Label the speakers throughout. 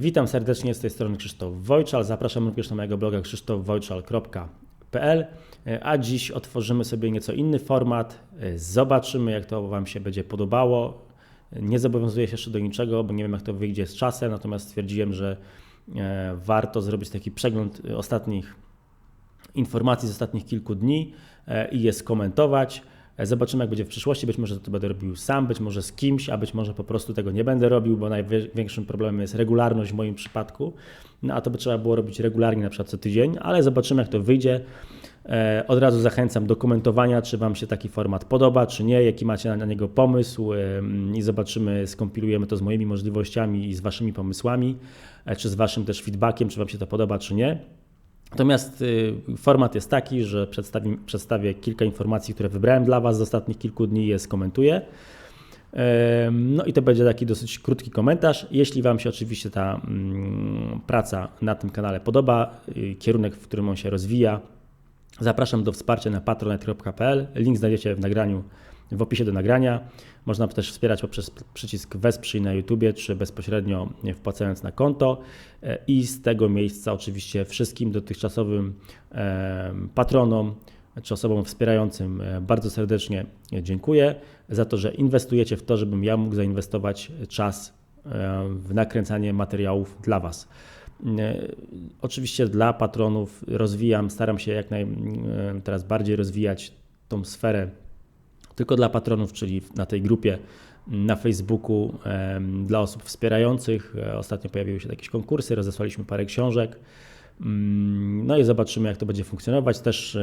Speaker 1: Witam serdecznie z tej strony Krzysztof Wojczal. Zapraszam również na mojego bloga krzysztofwojczal.pl. A dziś otworzymy sobie nieco inny format. Zobaczymy, jak to Wam się będzie podobało. Nie zobowiązuję się jeszcze do niczego, bo nie wiem, jak to wyjdzie z czasem, natomiast stwierdziłem, że e, warto zrobić taki przegląd ostatnich informacji z ostatnich kilku dni e, i je skomentować. E, zobaczymy, jak będzie w przyszłości. Być może to będę robił sam, być może z kimś, a być może po prostu tego nie będę robił, bo największym problemem jest regularność w moim przypadku. No a to by trzeba było robić regularnie, na przykład co tydzień, ale zobaczymy, jak to wyjdzie. E, od razu zachęcam do komentowania, czy Wam się taki format podoba, czy nie, jaki macie na niego pomysł i zobaczymy, skompilujemy to z moimi możliwościami i z Waszymi pomysłami, czy z Waszym też feedbackiem, czy Wam się to podoba, czy nie. Natomiast y, format jest taki, że przedstawię, przedstawię kilka informacji, które wybrałem dla Was z ostatnich kilku dni i je skomentuję. No i to będzie taki dosyć krótki komentarz. Jeśli Wam się oczywiście ta mm, praca na tym kanale podoba, y, kierunek, w którym on się rozwija, zapraszam do wsparcia na patronet.pl. Link znajdziecie w nagraniu w opisie do nagrania. Można też wspierać poprzez przycisk Wesprzyj na YouTube, czy bezpośrednio wpłacając na konto. E, I z tego miejsca oczywiście wszystkim dotychczasowym patronom czy osobom wspierającym e, bardzo serdecznie dziękuję za to, że inwestujecie w to, żebym ja mógł zainwestować czas e, w nakręcanie materiałów dla Was. Oczywiście dla patronów rozwijam, staram się jak naj, teraz bardziej rozwijać tą sferę tylko dla patronów, czyli na tej grupie na Facebooku dla osób wspierających. E, ostatnio pojawiły się jakieś konkursy, rozesłaliśmy parę książek. Mm, no i zobaczymy, jak to będzie funkcjonować. Też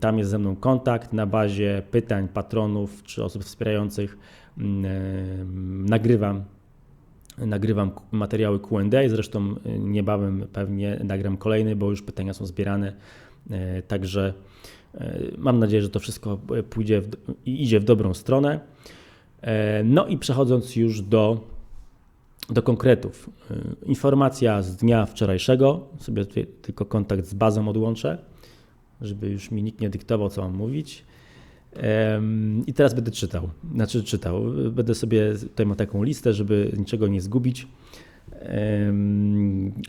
Speaker 1: tam jest ze mną kontakt na bazie pytań patronów czy osób wspierających. Mm, nagrywam, nagrywam materiały QA, zresztą e, niebawem pewnie nagram kolejny, bo już pytania są zbierane. E, także mam nadzieję, że to wszystko pójdzie i idzie w dobrą stronę. E, no i przechodząc już do, do konkretów. E, informacja z dnia wczorajszego, sobie tylko kontakt z bazą odłączę, żeby już mi nikt nie dyktował, co mam mówić. I teraz będę czytał, znaczy czytał. Będę sobie tutaj miał taką listę, żeby niczego nie zgubić.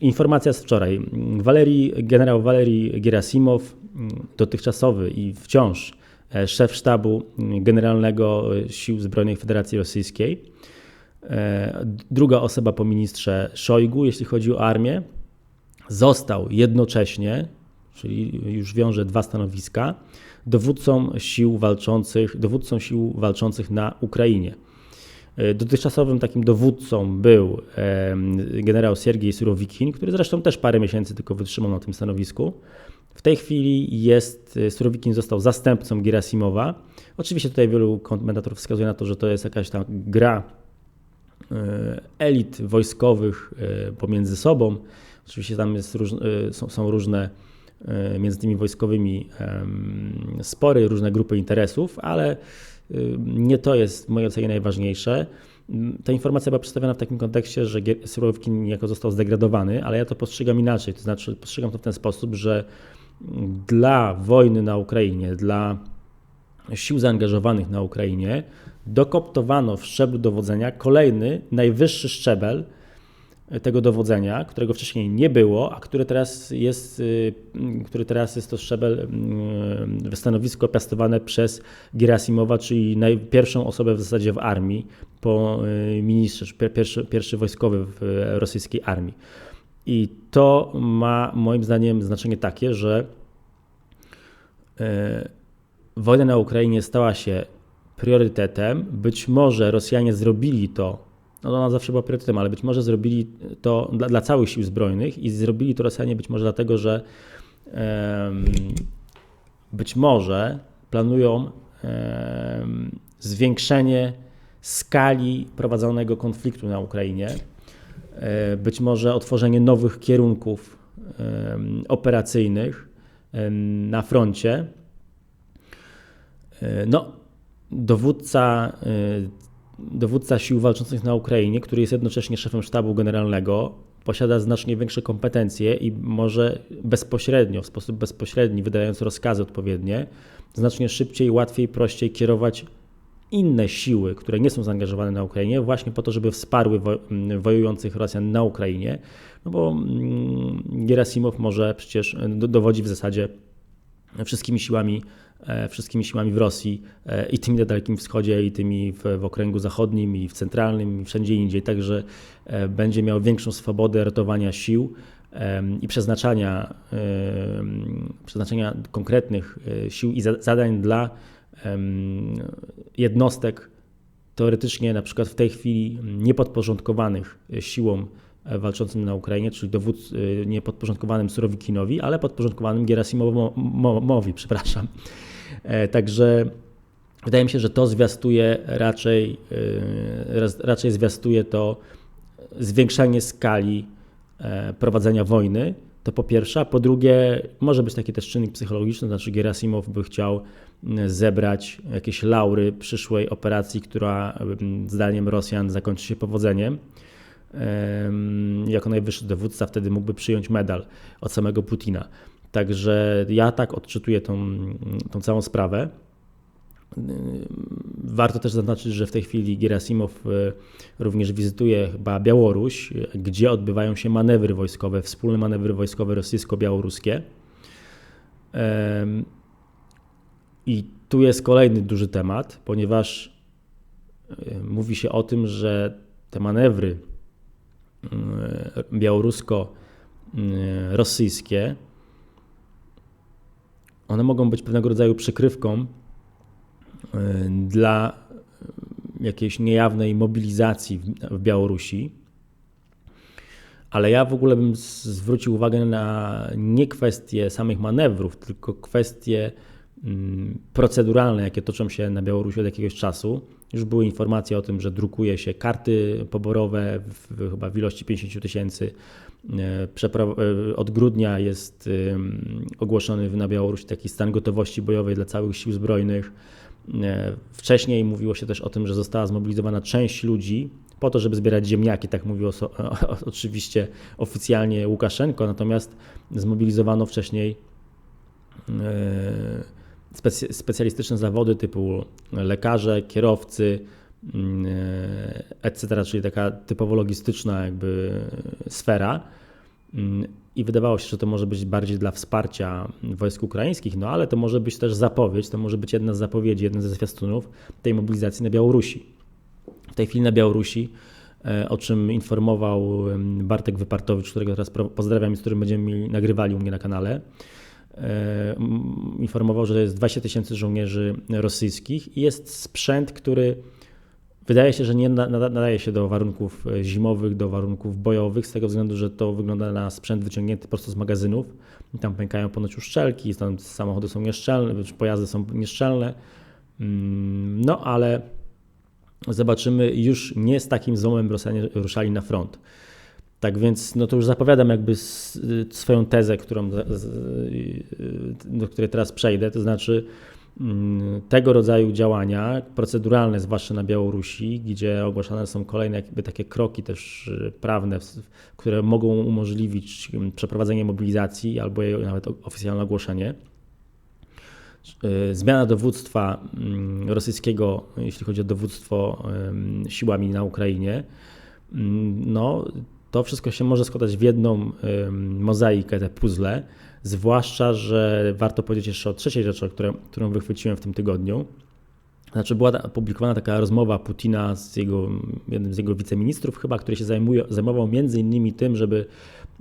Speaker 1: Informacja z wczoraj. Walerii, generał Walerii Gerasimow dotychczasowy i wciąż e, szef sztabu generalnego Sił Zbrojnych Federacji Rosyjskiej, e, druga osoba po ministrze Szojgu, jeśli chodzi o armię, został jednocześnie, czyli już wiąże dwa stanowiska, dowódcą sił walczących, dowódcą sił walczących na Ukrainie. E, dotychczasowym takim dowódcą był generał Siergiej Surowikin, który zresztą też parę miesięcy tylko wytrzymał na tym stanowisku. W tej chwili jest, y, Surowikin został zastępcą Gerasimowa. Oczywiście tutaj wielu komentatorów wskazuje na to, że to jest jakaś tam gra y, elit wojskowych y, pomiędzy sobą. Oczywiście tam jest, są, są różne między tymi wojskowymi spory, różne grupy interesów, ale nie to jest w mojej ocenie najważniejsze. Ta informacja była przedstawiona w takim kontekście, że Surowikin niejako został zdegradowany, ale ja to postrzegam inaczej. To znaczy, postrzegam to w ten sposób, że dla wojny na Ukrainie, dla sił zaangażowanych na Ukrainie, dokoptowano w szczeblu dowodzenia kolejny, najwyższy szczebel tego dowodzenia, którego wcześniej nie było, a który teraz jest, y, który teraz jest to szczebel stanowisko piastowane przez Gerasimowa, czyli najpierwszą osobę w zasadzie w armii po y, ministrze, pierwszy, pierwszy wojskowy w rosyjskiej armii. I to ma moim zdaniem znaczenie takie, że e, wojna na Ukrainie stała się priorytetem. Być może Rosjanie zrobili to, no ona zawsze była priorytetem, ale być może zrobili to dla, dla całych sił zbrojnych i zrobili to Rosjanie być może dlatego, że być może planują zwiększenie skali prowadzonego konfliktu na Ukrainie być może otworzenie nowych kierunków operacyjnych na froncie. E, no, dowódca, e, dowódca sił walczących na Ukrainie, który jest jednocześnie szefem sztabu generalnego, posiada znacznie większe kompetencje i może bezpośrednio, w sposób bezpośredni, wydając rozkazy odpowiednie, znacznie szybciej, łatwiej, prościej kierować inne siły, które nie są zaangażowane na Ukrainie, właśnie po to, żeby wsparły wo wojujących Rosjan na Ukrainie, no bo mm, Gerasimow może przecież dowodzi w zasadzie wszystkimi siłami, e, wszystkimi siłami w Rosji e, i tymi na Dalekim Wschodzie, i tymi w, w okręgu zachodnim, i w centralnym, i wszędzie indziej. Także e, będzie miał większą swobodę ratowania sił i przeznaczania, przeznaczenia konkretnych sił i zadań dla jednostek teoretycznie na przykład w tej chwili niepodporządkowanych siłom E, walczącym na Ukrainie, czyli dowódcy e, nie podporządkowanym Surowikinowi, ale podporządkowanym Gerasimowowi, przepraszam. E, także wydaje mi się, że to zwiastuje raczej, raczej zwiastuje to zwiększanie skali prowadzenia wojny. To po pierwsze, a po drugie, może być taki też czynnik psychologiczny, znaczy Gerasimow by chciał zebrać jakieś laury przyszłej operacji, która zdaniem Rosjan zakończy się powodzeniem jako najwyższy dowódca wtedy mógłby przyjąć medal od samego Putina. Także ja tak odczytuję tą, tą całą sprawę. Warto też zaznaczyć, że w tej chwili Gerasimow e, również wizytuje chyba Białoruś, gdzie odbywają się manewry wojskowe, wspólne manewry wojskowe rosyjsko-białoruskie. I tu jest kolejny duży temat, ponieważ e, mówi się o tym, że te manewry E, białorusko-rosyjskie, one mogą być pewnego rodzaju przykrywką dla jakiejś niejawnej mobilizacji w Białorusi. Ale ja w ogóle bym zwrócił uwagę na nie kwestie samych manewrów, tylko kwestie proceduralne, jakie toczą się na Białorusi od jakiegoś czasu. Już były informacje o tym, że drukuje się karty poborowe w, chyba w ilości 50 tysięcy. E, e, od grudnia jest ogłoszony na Białorusi taki stan gotowości bojowej dla całych sił zbrojnych. E, wcześniej mówiło się też o tym, że została zmobilizowana część ludzi po to, żeby zbierać ziemniaki, tak mówił oczywiście oficjalnie Łukaszenko, natomiast zmobilizowano wcześniej specjalistyczne zawody typu lekarze, kierowcy, mm, etc., czyli taka typowo logistyczna jakby sfera. Mm, I wydawało się, że to może być bardziej dla wsparcia wojsk ukraińskich, no ale to może być też zapowiedź, to może być jedna z zapowiedzi, jeden ze zwiastunów tej mobilizacji na Białorusi. W tej chwili na Białorusi, e, o czym informował Bartek Wypartowicz, którego teraz pozdrawiam i z którym będziemy nagrywali u mnie na kanale, E, informował, że jest 20 tysięcy żołnierzy rosyjskich i jest sprzęt, który wydaje się, że nie nadaje się do warunków e, zimowych, do warunków bojowych, z tego względu, że to wygląda na sprzęt wyciągnięty prosto z magazynów. Tam pękają ponoć uszczelki, tam samochody są nieszczelne, pojazdy są nieszczelne. Mm, no ale zobaczymy, już nie z takim złomem Rosjanie ruszali na front. Tak więc no to już zapowiadam jakby swoją tezę, którą, do której teraz przejdę, to znaczy mm, tego rodzaju działania proceduralne, zwłaszcza na Białorusi, gdzie ogłaszane są kolejne jakby takie kroki też y, prawne, które mogą umożliwić mm, przeprowadzenie mobilizacji albo jej nawet oficjalne ogłoszenie. Y, zmiana dowództwa mm, rosyjskiego, jeśli chodzi o dowództwo siłami na Ukrainie, no, to wszystko się może składać w jedną mozaikę, te puzzle, zwłaszcza, że warto powiedzieć jeszcze o trzeciej rzeczy, którą wychwyciłem w tym tygodniu. Znaczy była opublikowana taka rozmowa Putina z jego, jednym z jego wiceministrów chyba, który się zajmuje, zajmował między innymi tym, żeby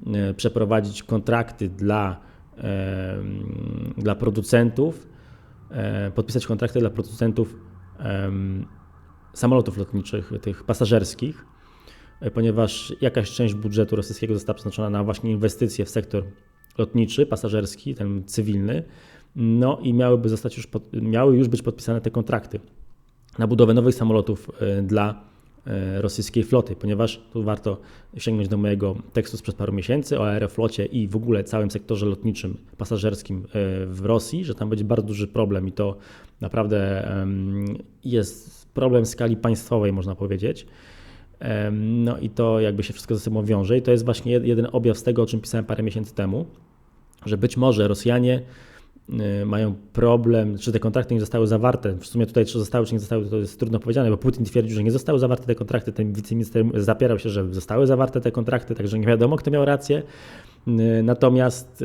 Speaker 1: e, przeprowadzić kontrakty dla, dla producentów, e, podpisać kontrakty dla producentów samolotów lotniczych, tych pasażerskich, ponieważ jakaś część budżetu rosyjskiego została przeznaczona na właśnie inwestycje w sektor lotniczy, pasażerski, ten cywilny, no i miałyby zostać już, pod, miały już być podpisane te kontrakty na budowę nowych samolotów e, dla e, rosyjskiej floty, ponieważ tu warto sięgnąć do mojego tekstu sprzed paru miesięcy o aeroflocie i w ogóle całym sektorze lotniczym, pasażerskim e, w Rosji, że tam będzie bardzo duży problem i to naprawdę jest problem skali państwowej, można powiedzieć. No i to jakby się wszystko ze sobą wiąże i to jest właśnie jeden objaw z tego, o czym pisałem parę miesięcy temu, że być może Rosjanie mają problem, czy te kontrakty nie zostały zawarte. W sumie tutaj, czy zostały, czy nie zostały, to jest trudno powiedziane, bo Putin twierdził, że nie zostały zawarte te kontrakty. Ten wiceminister zapierał się, że zostały zawarte te kontrakty, także nie wiadomo, kto miał rację. Natomiast,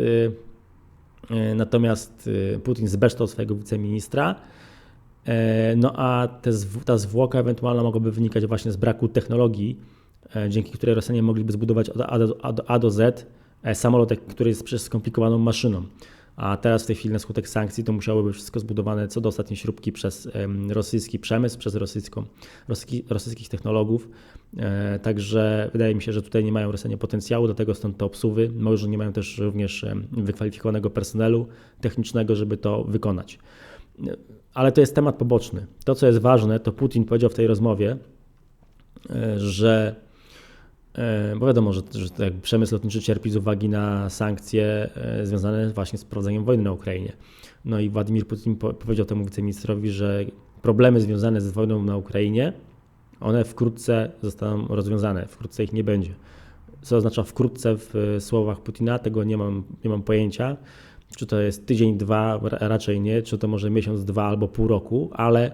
Speaker 1: natomiast Putin zbeształ swojego wiceministra. No a te, ta zwłoka ewentualna mogłaby wynikać właśnie z braku technologii, dzięki której Rosjanie mogliby zbudować od A do, A do, Z samolot, który jest przecież skomplikowaną maszyną a teraz w tej chwili na skutek sankcji to musiało być wszystko zbudowane co do ostatniej śrubki przez rosyjski przemysł, przez rosyjską, rosyjskich technologów. E, także wydaje mi się, że tutaj nie mają Rosjanie potencjału, do tego stąd te obsuwy. Może nie mają też również wykwalifikowanego personelu technicznego, żeby to wykonać. Ale to jest temat poboczny. To, co jest ważne, to Putin powiedział w tej rozmowie, e, że E, bo wiadomo, że, że tak przemysł lotniczy cierpi z uwagi na sankcje e, związane właśnie z prowadzeniem wojny na Ukrainie. No i Władimir Putin powiedział temu wiceministrowi, że problemy związane z wojną na Ukrainie, one wkrótce zostaną rozwiązane, wkrótce ich nie będzie. Co oznacza wkrótce w słowach Putina, tego nie mam, nie mam pojęcia. Czy to jest tydzień, dwa, raczej nie, czy to może miesiąc, dwa albo pół roku, ale,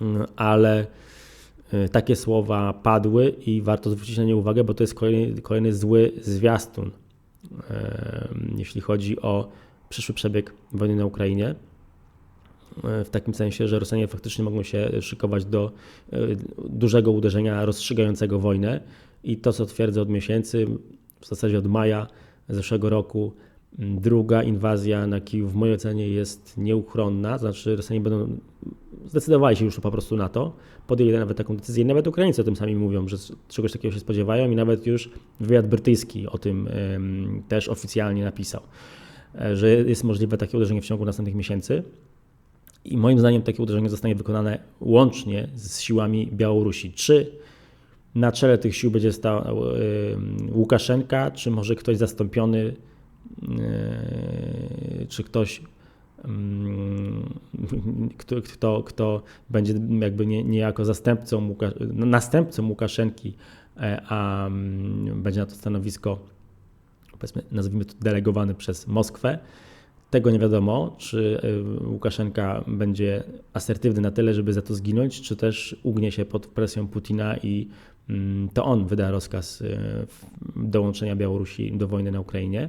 Speaker 1: mm, ale Y, takie słowa padły i warto zwrócić na nie uwagę, bo to jest kolejny, kolejny zły zwiastun, jeśli chodzi o przyszły przebieg wojny na Ukrainie. Y, w takim sensie, że Rosjanie faktycznie mogą się szykować do dużego uderzenia rozstrzygającego wojnę i to, co twierdzę od miesięcy, w zasadzie od maja zeszłego roku, druga inwazja na Kijów w mojej ocenie jest nieuchronna, znaczy Rosjanie będą zdecydowali się już po prostu na to, podjęli nawet taką decyzję i nawet Ukraińcy o tym sami mówią, że czegoś takiego się spodziewają i nawet już wywiad brytyjski o tym też oficjalnie napisał, e, że jest możliwe takie uderzenie w ciągu następnych miesięcy. I moim zdaniem takie uderzenie zostanie wykonane łącznie z siłami Białorusi. Czy na czele tych sił będzie stał Łukaszenka, czy może ktoś zastąpiony, czy ktoś Mm, kto, kto, kto będzie jakby nie, niejako zastępcą, następcą Łukaszenki, e, a mm, będzie na to stanowisko, powiedzmy, nazwijmy to delegowany przez Moskwę. Tego nie wiadomo, czy e, Łukaszenka będzie asertywny na tyle, żeby za to zginąć, czy też ugnie się pod presją Putina i mm, to on wyda rozkaz e, dołączenia Białorusi do wojny na Ukrainie.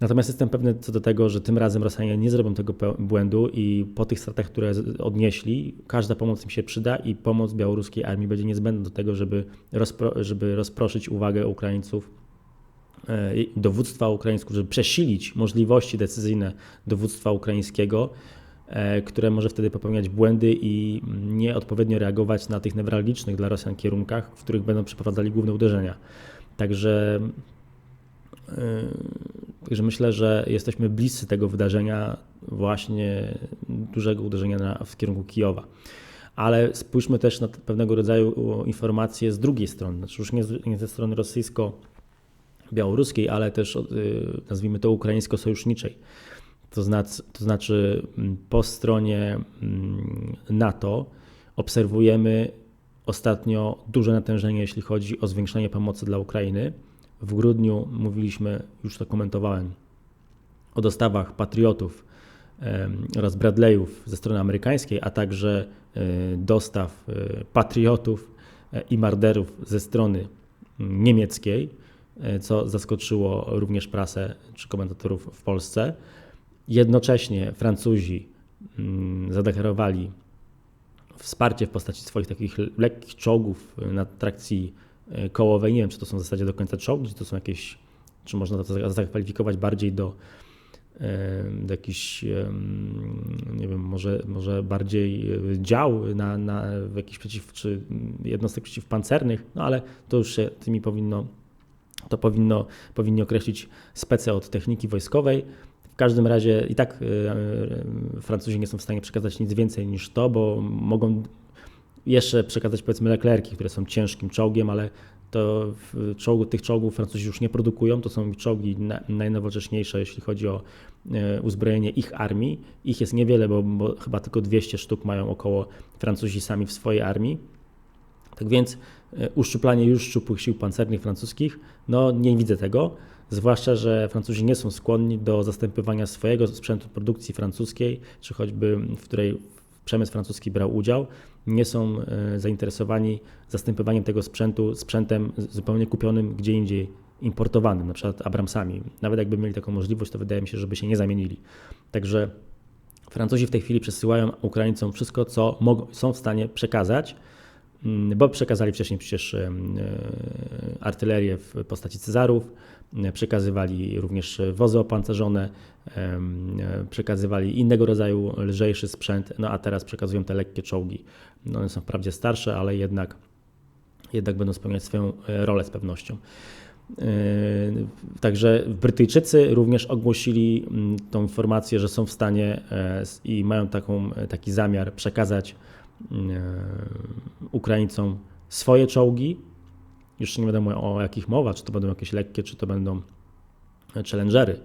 Speaker 1: Natomiast jestem pewny co do tego, że tym razem Rosjanie nie zrobią tego błędu i po tych stratach, które odnieśli, każda pomoc im się przyda i pomoc białoruskiej armii będzie niezbędna do tego, żeby, rozpro, żeby rozproszyć uwagę Ukraińców, e, dowództwa ukraińskiego, żeby przesilić możliwości decyzyjne dowództwa ukraińskiego, e, które może wtedy popełniać błędy i nieodpowiednio reagować na tych newralgicznych dla Rosjan kierunkach, w których będą przeprowadzali główne uderzenia. Także Yy, także myślę, że jesteśmy bliscy tego wydarzenia, właśnie dużego uderzenia na, w kierunku Kijowa. Ale spójrzmy też na pewnego rodzaju informacje z drugiej strony, znaczy już nie, nie ze strony rosyjsko-białoruskiej, ale też yy, nazwijmy to ukraińsko-sojuszniczej. To znaczy, to znaczy po stronie mm, NATO obserwujemy ostatnio duże natężenie, jeśli chodzi o zwiększenie pomocy dla Ukrainy. W grudniu mówiliśmy, już to komentowałem, o dostawach patriotów oraz Bradleyów ze strony amerykańskiej, a także e, dostaw e, patriotów e, i marderów ze strony niemieckiej, co zaskoczyło również prasę czy komentatorów w Polsce. Jednocześnie Francuzi zadeklarowali wsparcie w postaci swoich takich lekkich czołgów na trakcji kołowej. Nie wiem, czy to są w zasadzie do końca czołgi, czy to są jakieś, czy można to zakwalifikować bardziej do, do jakichś, nie wiem, może, może bardziej e, dział na, na jakichś przeciw, czy jednostek przeciwpancernych, no ale to już się tymi powinno, to powinno, powinni określić spece od techniki wojskowej. W każdym razie i tak e, Francuzi nie są w stanie przekazać nic więcej niż to, bo mogą jeszcze przekazać powiedzmy Leclerki, które są ciężkim czołgiem, ale to czołgu, tych czołgów Francuzi już nie produkują. To są czołgi na, najnowocześniejsze, jeśli chodzi o e, uzbrojenie ich armii. Ich jest niewiele, bo, bo chyba tylko 200 sztuk mają około Francuzi sami w swojej armii. Tak więc e, uszczuplanie już szczupłych sił pancernych francuskich, no nie widzę tego. zwłaszcza, że Francuzi nie są skłonni do zastępowania swojego sprzętu produkcji francuskiej, czy choćby w której przemysł francuski brał udział, nie są e, zainteresowani zastępowaniem tego sprzętu sprzętem zupełnie kupionym gdzie indziej, importowanym, na przykład Abramsami. Nawet jakby mieli taką możliwość, to wydaje mi się, żeby się nie zamienili. Także Francuzi w tej chwili przesyłają Ukraińcom wszystko, co są w stanie przekazać, bo przekazali wcześniej przecież e, artylerię w postaci Cezarów, przekazywali również wozy opancerzone, przekazywali innego rodzaju lżejszy sprzęt, no a teraz przekazują te lekkie czołgi. No one są wprawdzie starsze, ale jednak, jednak będą spełniać swoją e, rolę z pewnością. E, także Brytyjczycy również ogłosili mm, tą informację, że są w stanie e, i mają taką, taki zamiar przekazać mm, Ukraińcom swoje czołgi, już nie wiadomo o jakich mowa, czy to będą jakieś lekkie, czy to będą challengery.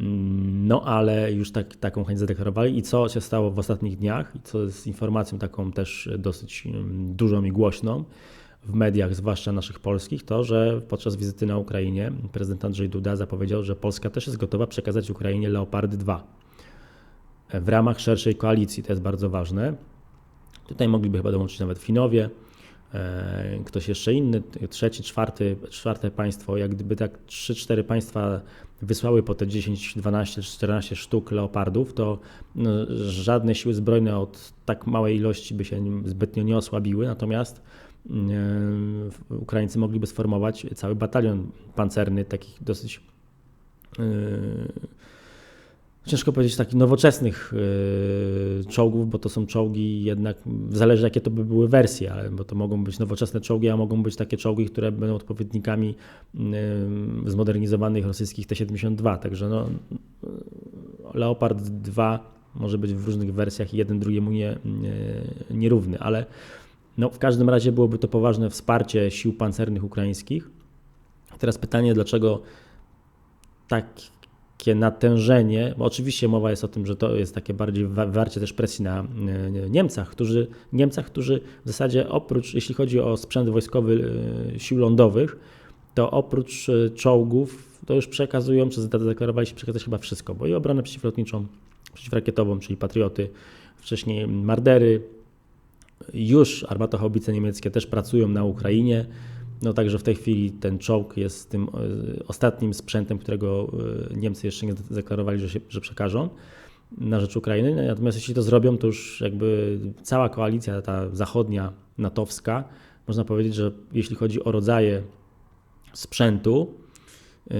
Speaker 1: Mm, no ale już tak, taką chęć zadeklarowali i co się stało w ostatnich dniach, i co jest informacją taką też dosyć mm, dużą i głośną w mediach, zwłaszcza naszych polskich, to, że podczas wizyty na Ukrainie prezydent Andrzej Duda zapowiedział, że Polska też jest gotowa przekazać Ukrainie Leopardy 2 w ramach szerszej koalicji. To jest bardzo ważne. Tutaj mogliby chyba dołączyć nawet Finowie, E, ktoś jeszcze inny, trzeci, czwarty, czwarte państwo, jak gdyby tak 3-4 państwa wysłały po te 10, 12 14 sztuk leopardów, to no, żadne siły zbrojne od tak małej ilości by się zbytnio nie osłabiły, natomiast e, Ukraińcy mogliby sformować cały batalion pancerny, takich dosyć e, ciężko powiedzieć takich nowoczesnych yy, czołgów, bo to są czołgi jednak, zależy jakie to by były wersje, bo to mogą być nowoczesne czołgi, a mogą być takie czołgi, które będą odpowiednikami yy, zmodernizowanych rosyjskich T-72, także no, Leopard 2 może być w różnych wersjach i jeden drugiemu nie, nie, nierówny, ale no, w każdym razie byłoby to poważne wsparcie sił pancernych ukraińskich. Teraz pytanie, dlaczego tak takie natężenie, bo oczywiście mowa jest o tym, że to jest takie bardziej warcie też presji na e, Niemcach, którzy, Niemcach, którzy w zasadzie oprócz, jeśli chodzi o sprzęt wojskowy e, sił lądowych, to oprócz e, czołgów to już przekazują, czy zadeklarowali się przekazać chyba wszystko, bo i obronę przeciwlotniczą, przeciwrakietową, czyli Patrioty, wcześniej Mardery, już armatochaubice niemieckie też pracują na Ukrainie, no także w tej chwili ten czołg jest tym e, ostatnim sprzętem, którego e, Niemcy jeszcze nie zadeklarowali, że, się, że przekażą na rzecz Ukrainy. Natomiast jeśli to zrobią, to już jakby cała koalicja ta zachodnia, natowska, można powiedzieć, że jeśli chodzi o rodzaje sprzętu, e,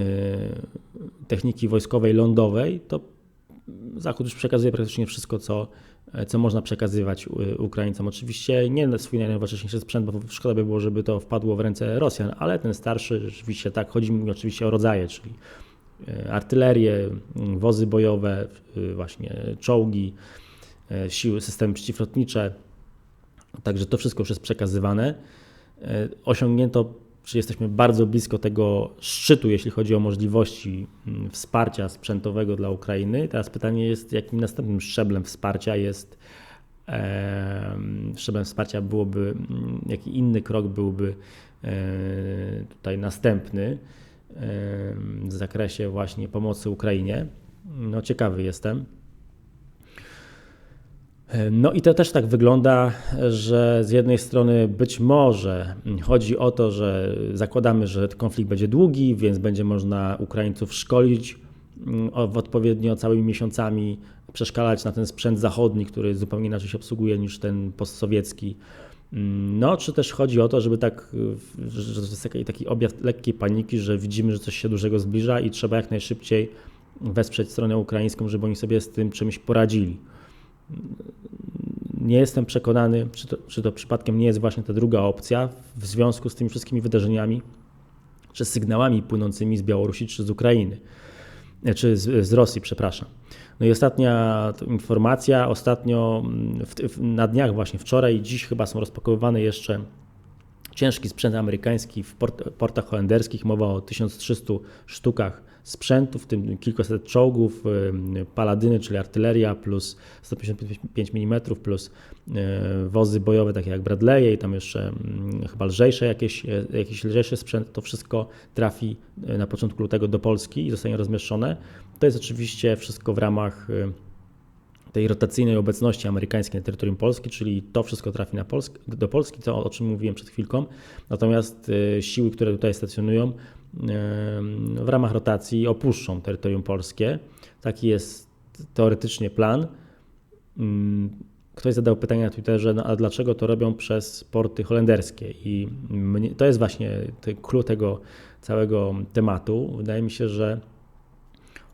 Speaker 1: techniki wojskowej lądowej, to Zachód już przekazuje praktycznie wszystko, co co można przekazywać Ukraińcom. Oczywiście nie swój najnowocześniejszy sprzęt, bo szkoda by było, żeby to wpadło w ręce Rosjan, ale ten starszy rzeczywiście tak, chodzi mi oczywiście o rodzaje, czyli e, artylerię, wozy bojowe, właśnie czołgi, e, siły, systemy przeciwlotnicze. Także to wszystko już jest przekazywane. Osiągnięto czy jesteśmy bardzo blisko tego szczytu, jeśli chodzi o możliwości mm, wsparcia sprzętowego dla Ukrainy. Teraz pytanie jest, jakim następnym szczeblem wsparcia jest szczeblem wsparcia byłoby, mm, jaki inny krok byłby e, tutaj następny w zakresie właśnie pomocy Ukrainie. No ciekawy jestem. No i to też tak wygląda, że z jednej strony być może chodzi o to, że zakładamy, że konflikt będzie długi, więc będzie można Ukraińców szkolić mm, w odpowiednio całymi miesiącami, przeszkalać na ten sprzęt zachodni, który zupełnie inaczej się obsługuje niż ten postsowiecki. Mm, no, czy też chodzi o to, żeby tak, że to jest taki, taki objaw lekkiej paniki, że widzimy, że coś się dużego zbliża i trzeba jak najszybciej wesprzeć stronę ukraińską, żeby oni sobie z tym czymś poradzili nie jestem przekonany, czy to, czy to przypadkiem nie jest właśnie ta druga opcja w związku z tymi wszystkimi wydarzeniami, czy sygnałami płynącymi z Białorusi, czy z Ukrainy, czy z, z Rosji, przepraszam. No i ostatnia informacja, ostatnio w, w, na dniach właśnie wczoraj i dziś chyba są rozpakowywane jeszcze ciężki sprzęt amerykański w port, portach holenderskich. Mowa o 1300 sztukach sprzętu, w tym kilkaset czołgów, y, paladyny, czyli artyleria, plus 155 mm, plus y, wozy bojowe takie jak Bradley'e i tam jeszcze mm, chyba lżejsze jakieś, y, jakiś lżejszy sprzęt, to wszystko trafi na początku lutego do Polski i zostanie rozmieszczone. To jest oczywiście wszystko w ramach tej rotacyjnej obecności amerykańskiej na terytorium Polski, czyli to wszystko trafi na Polsk do Polski, to o czym mówiłem przed chwilką. Natomiast siły, które tutaj stacjonują, w ramach rotacji opuszczą terytorium polskie. Taki jest teoretycznie plan. Mm, ktoś zadał pytanie na Twitterze, no a dlaczego to robią przez porty holenderskie? I mnie, to jest właśnie klucz tego całego tematu. Wydaje mi się, że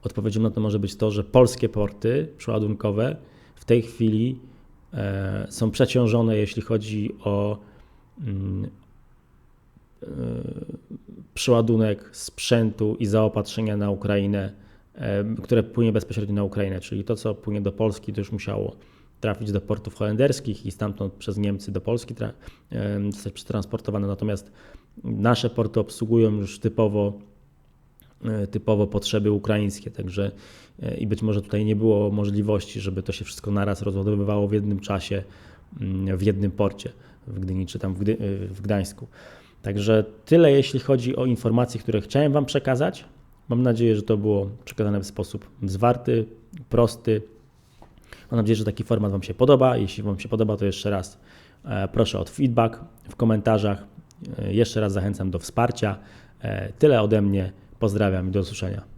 Speaker 1: odpowiedzią na to może być to, że polskie porty przeładunkowe w tej chwili e, są przeciążone, jeśli chodzi o, mm, E, przeładunek sprzętu i zaopatrzenia na Ukrainę, e, które płynie bezpośrednio na Ukrainę, czyli to, co płynie do Polski, to już musiało trafić do portów holenderskich i stamtąd przez Niemcy do Polski e, zostać przetransportowane. Natomiast nasze porty obsługują już typowo, typowo potrzeby ukraińskie, także i być może tutaj nie było możliwości, żeby to się wszystko naraz rozładowywało w jednym czasie mm, w jednym porcie w Gdyni czy tam w, w Gdańsku. Także tyle, jeśli chodzi o informacje, które chciałem Wam przekazać. Mam nadzieję, że to było przekazane w sposób zwarty, prosty. Mam nadzieję, że taki format Wam się podoba. Jeśli Wam się podoba, to jeszcze raz e, proszę o feedback w komentarzach. E, jeszcze raz zachęcam do wsparcia. E, tyle ode mnie. Pozdrawiam i do usłyszenia.